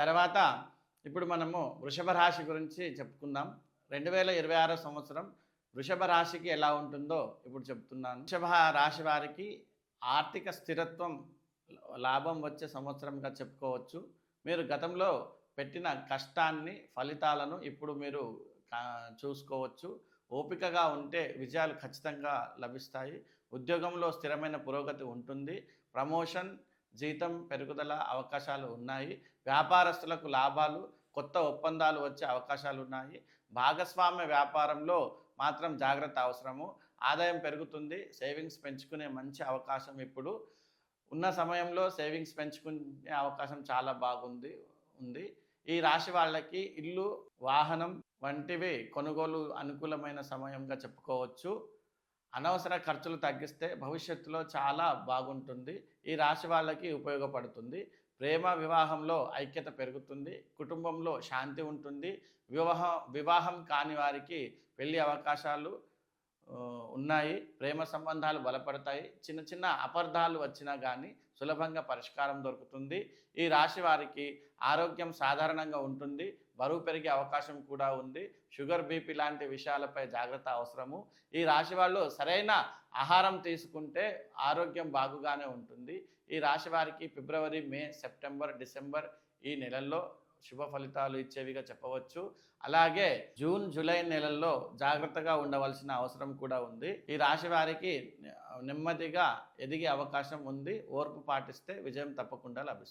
తర్వాత ఇప్పుడు మనము వృషభ రాశి గురించి చెప్పుకుందాం. రెండు వేల ఇరవై ఆరో సంవత్సరం వృషభ రాశికి ఎలా ఉంటుందో ఇప్పుడు చెప్తున్నాను. వృషభ రాశి వారికి ఆర్థిక స్థిరత్వం లాభం వచ్చే సంవత్సరంగా చెప్పుకోవచ్చు. మీరు గతంలో పెట్టిన కష్టాన్ని ఫలితాలను ఇప్పుడు మీరు చూసుకోవచ్చు. ఓపికగా ఉంటే విజయాలు ఖచ్చితంగా లభిస్తాయి. ఉద్యోగంలో స్థిరమైన పురోగతి ఉంటుంది. ప్రమోషన్ జీతం పెరుగుదల అవకాశాలు ఉన్నాయి. వ్యాపారస్తులకు లాభాలు కొత్త ఒప్పందాలు వచ్చే అవకాశాలు ఉన్నాయి. భాగస్వామ్య వ్యాపారంలో మాత్రం జాగ్రత్త అవసరము. ఆదాయం పెరుగుతుంది సేవింగ్స్ పెంచుకునే మంచి అవకాశం ఇప్పుడు. ఉన్న సమయంలో సేవింగ్స్ పెంచుకునే అవకాశం చాలా బాగుంది ఉంది. ఈ రాశి వాళ్ళకి ఇల్లు వాహనం వంటివి కొనుగోలు అనుకూలమైన సమయంగా చెప్పుకోవచ్చు. అనవసర ఖర్చులు తగ్గిస్తే భవిష్యత్తులో చాలా బాగుంటుంది. ఈ రాశి వాళ్ళకి ఉపయోగపడుతుంది. ప్రేమ వివాహంలో ఐక్యత పెరుగుతుంది. కుటుంబంలో శాంతి ఉంటుంది. వివాహ వివాహం కాని వారికి పెళ్ళి అవకాశాలు ఉన్నాయి. ప్రేమ సంబంధాలు బలపడతాయి. చిన్న చిన్న అపార్థాలు వచ్చినా కానీ సులభంగా పరిష్కారం దొరుకుతుంది. ఈ రాశి వారికి ఆరోగ్యం సాధారణంగా ఉంటుంది. బరువు పెరిగే అవకాశం కూడా ఉంది. షుగర్ బీపీ లాంటి విషయాలపై జాగ్రత్త అవసరము. ఈ రాశి వాళ్ళు సరైన ఆహారం తీసుకుంటే ఆరోగ్యం బాగుగానే ఉంటుంది. ఈ రాశి వారికి ఫిబ్రవరి మే సెప్టెంబర్ డిసెంబర్ ఈ నెలల్లో శుభ ఫలితాలు ఇచ్చేవిగా చెప్పవచ్చు. అలాగే జూన్ జూలై నెలల్లో జాగ్రత్తగా ఉండవలసిన అవసరం కూడా ఉంది. ఈ రాశి వారికి నెమ్మదిగా ఎదిగే అవకాశం ఉంది. ఓర్పు పాటిస్తే విజయం తప్పకుండా లభిస్తుంది.